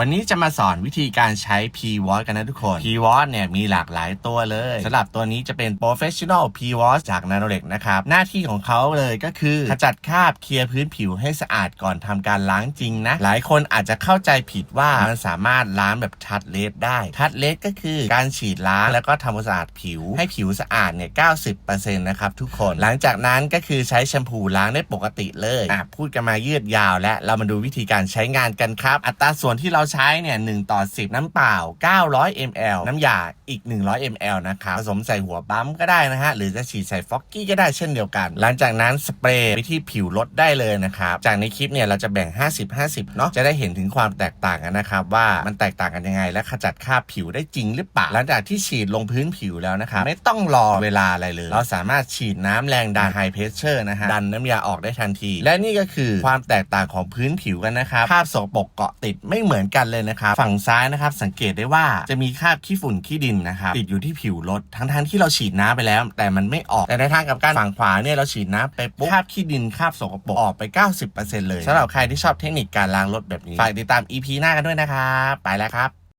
วันนี้จะมาสอนวิธีการใช้ p w a s กันนะทุกคน p w a s เนี่ยมีหลากหลายตัวเลยสำหรับตัวนี้จะเป็น professional p w a s จาก n a n o l e x นะครับ หน้าที่ของเขาเลยก็คือขจัดคราบเคลียร์พื้นผิวให้สะอาดก่อนทำการล้างจริงนะ หลายคนอาจจะเข้าใจผิดว่ามันสามารถล้างแบบทัดเลสได้ทัดเลสก็คือการฉีดล้างแล้วก็ทำความสะอาดผิว ให้ผิวสะอาดเนี่ย90%นะครับทุกคน หลังจากนั้นก็คือใช้แชมพูล้างได้ปกติเลยอะพูดกันมายืดยาว และเรามาดูวิธีการใช้งานกันครับ อัตราส่วนที่เราใช้เนี่ย1ต่อ 10 น้ำเปล่า 900 ml น้ำยาอีก 100 ml นะครับผสมใส่หัวปั๊มก็ได้นะฮะ หรือจะฉีดใส่ฟอกกี้ก็ได้เช่นเดียวกัน หลังจากนั้นสเปรย์ไปที่ผิวรถได้เลยนะครับ จากในคลิปเนี่ยเราจะแบ่ง 50-50 เนาะจะได้เห็นถึงความแตกต่างกันนะครับ ว่ามันแตกต่างกันยังไง และขจัดคราบผิวได้จริงหรือเปล่าหลังจากที่ฉีดลงพื้นผิวแล้วนะครับไม่ต้องรอเวลาอะไรเลย เราสามารถฉีดน้ำแรงดันไฮเพรสเชอร์นะฮะดันน้ำยาออกได้ทันที และนี่ก็คือความแตกต่างของพื้นผิวกันนะครับคราบสกปรกเกาะติดไม่เหมือนกันเลยนะครับ ฝั่งซ้ายนะครับสังเกตได้ว่าจะมีคราบขี้ฝุ่นขี้ดินนะครับติดอยู่ที่ผิวรถทั้งๆที่เราฉีดน้ำไปแล้ว แต่มันไม่ออกแต่ในทางกับการฝั่งขวาเนี่ยเราฉีดน้ำไปปุ๊บคราบขี้ดินคราบสกปรกออกไป 90%เลยสำหรับใครที่ชอบเทคนิคการล้างรถแบบนี้ฝากติดตาม EP หน้ากันด้วยนะครับไปแล้วครับ